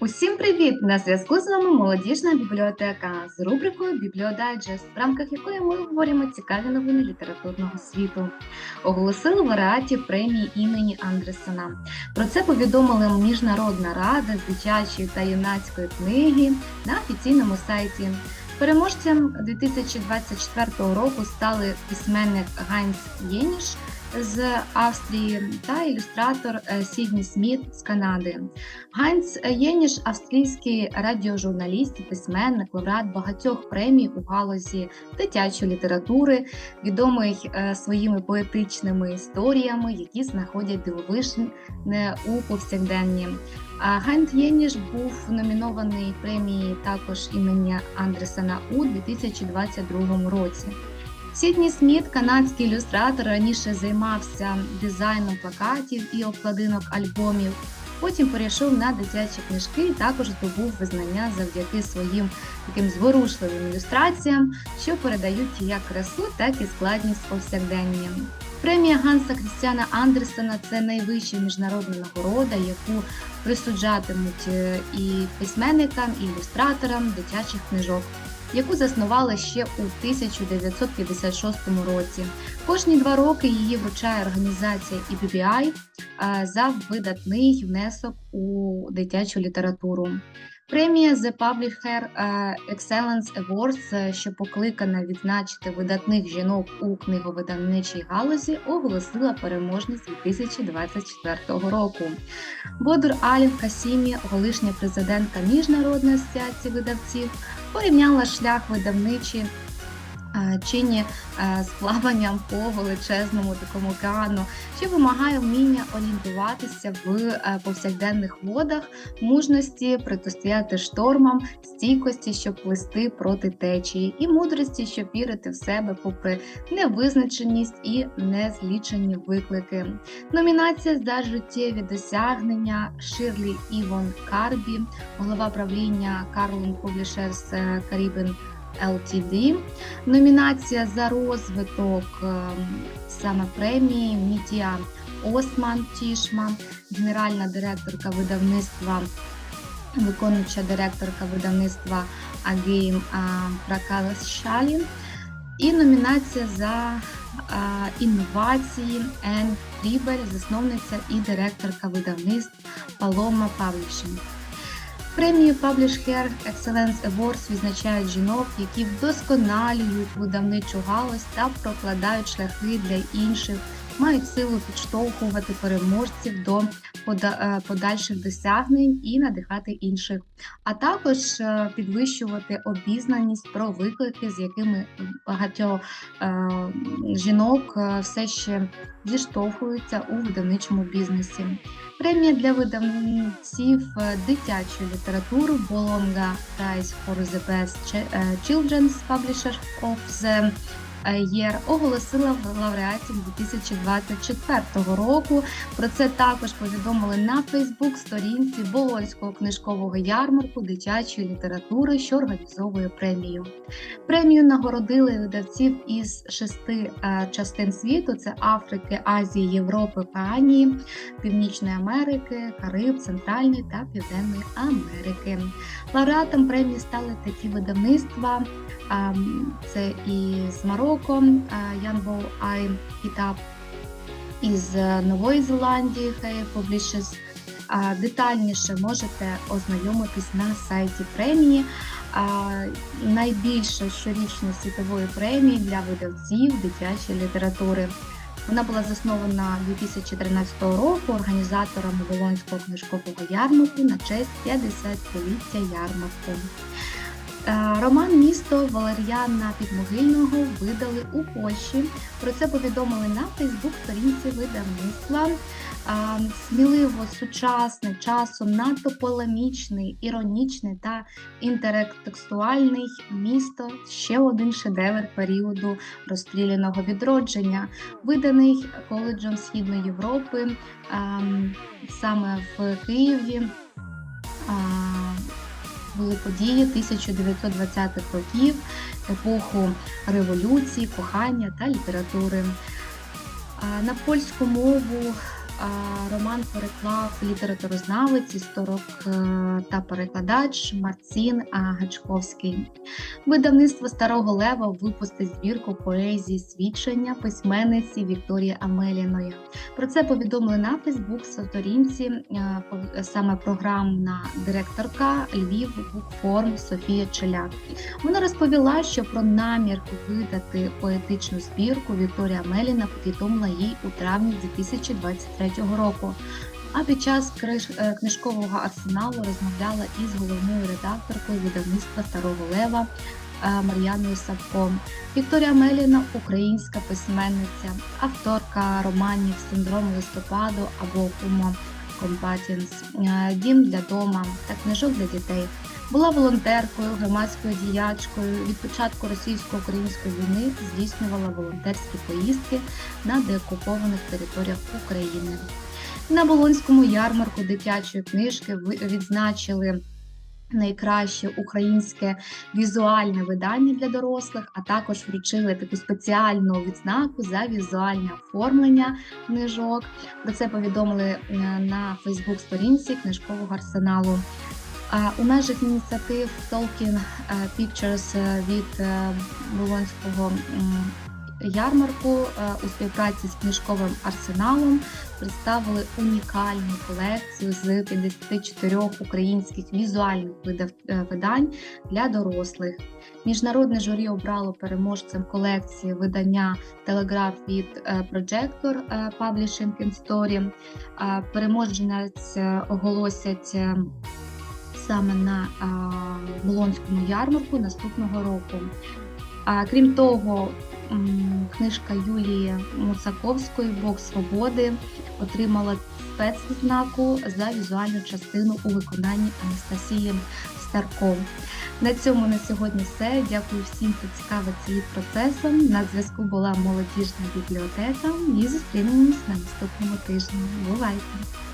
Усім привіт! На зв'язку з вами молодіжна бібліотека з рубрикою Бібліодайджест, в рамках якої ми говоримо цікаві новини літературного світу. Оголосили лауреатів премії імені Андресена. Про це повідомила Міжнародна рада з дитячої та юнацької книги на офіційному сайті. Переможцем 2024 року стали письменник Ганс Єніш з Австрії та ілюстратор е, Сідні Сміт з Канади. Ганс Єніш австрійський радіожурналіст, і письменник, лауреат багатьох премій у галузі дитячої літератури, відомий е, своїми поетичними історіями, які знаходять дивовижне у повсякденні. Гант Єніш був номінований премії також імені Андресена у 2022 році. Сідні Сміт, канадський ілюстратор, раніше займався дизайном плакатів і обкладинок альбомів. Потім перейшов на дитячі книжки і також здобув визнання завдяки своїм таким зворушливим ілюстраціям, що передають як красу, так і складність повсякдення. Премія Ганса Крістіана Андерсена це найвища міжнародна нагорода, яку присуджатимуть е, і письменникам, і ілюстраторам дитячих книжок яку заснували ще у 1956 році. Кожні два роки її вручає організація EBBI за видатний внесок у дитячу літературу. Премія The Publisher Excellence Awards, що покликана відзначити видатних жінок у книговидавничій галузі, оголосила переможність 2024 року. Бодур Алін Касімі, колишня президентка Міжнародної асоціації видавців, порівняла шлях видавничі Е, чині е, з плаванням по величезному такому океану, що вимагає вміння орієнтуватися в е, повсякденних водах, мужності протистояти штормам, стійкості, щоб плисти проти течії, і мудрості, щоб вірити в себе, попри невизначеність і незлічені виклики. Номінація за життєві досягнення Ширлі Івон Карбі, голова правління Карлон Publishers Caribbean LTD. Номінація за розвиток ем, саме премії Мітія Осман Тішма, генеральна директорка видавництва, виконуюча директорка видавництва Агейм Пракалас Шалін. І номінація за інновації Ен Рібель, засновниця і директорка видавництв Paloma Publishing. Премію Publish Hair Excellence Awards відзначають жінок, які вдосконалюють видавничу галузь та прокладають шляхи для інших, мають силу підштовхувати переможців до е, подальших досягнень і надихати інших, а також е, підвищувати обізнаність про виклики, з якими багато е, жінок все ще зіштовхуються у видавничому бізнесі. Премія для видавців дитячої літератури Bolonga Prize for the Best Children's Publisher of the Єр оголосила лауреатів 2024 року. Про це також повідомили на Фейсбук-сторінці Болонського книжкового ярмарку дитячої літератури, що організовує премію. Премію нагородили видавців із шести е, частин світу: це Африки, Азії, Європи, Панії, Північної Америки, Кариб, Центральної та Південної Америки. Лауреатом премії стали такі видавництва. Це і з Янбоу Ай Кітап із Нової Зеландії Хей Publishes. Детальніше можете ознайомитись на сайті премії. Найбільше щорічної світової премії для видавців дитячої літератури. Вона була заснована 2013 року організаторами Волонського книжкового ярмарку на честь 50-ліття ярмарку. Е, роман Місто Валеріана Підмогильного видали у Польщі. Про це повідомили на Фейсбук-сторінці видавництва. Е, сміливо, сучасний, часом надто полемічний, іронічний та інтертекстуальний місто ще один шедевр періоду розстріляного відродження, виданий коледжем Східної Європи ем, саме в Києві були події 1920-х років, епоху революції, кохання та літератури. На польську мову роман переклав літературознавець, історик е, та перекладач Марцін Гачковський. Видавництво Старого Лева випустить збірку поезії свідчення письменниці Вікторії Амеліної. Про це повідомили на Фейсбук сторінці е, саме програмна директорка Львів Букформ Софія Челяк. Вона розповіла, що про намір видати поетичну збірку Вікторія Меліна повідомила їй у травні 2023 року. А під час е, книжкового арсеналу розмовляла із головною редакторкою видавництва Старого Лева е, Мар'яною Савко. Вікторія Меліна українська письменниця, авторка романів Синдром листопаду або Кумо Компатінс, е, Дім для дома та книжок для дітей. Була волонтеркою, громадською діячкою. Від початку російсько-української війни здійснювала волонтерські поїздки на деокупованих територіях України. На Болонському ярмарку дитячої книжки відзначили найкраще українське візуальне видання для дорослих, а також вручили таку спеціальну відзнаку за візуальне оформлення книжок. Про це повідомили е, на Фейсбук-сторінці книжкового арсеналу. У межах ініціатив Tolkien е, Pictures е, від е, Болонського ярмарку у співпраці з книжковим арсеналом представили унікальну колекцію з 54 українських візуальних видань для дорослих. Міжнародне журі обрало переможцем колекції видання Телеграф від Projector Publishing and Story. Переможець оголосять саме на Болонському ярмарку наступного року. А, крім того, книжка Юлії Муцаковської Бог свободи отримала спецвідзнаку за візуальну частину у виконанні Анастасії Старко. На цьому на сьогодні все. Дякую всім, хто цікавиться її процесом. На зв'язку була молодіжна бібліотека і зустрінемось на наступному тижні. Бувайте!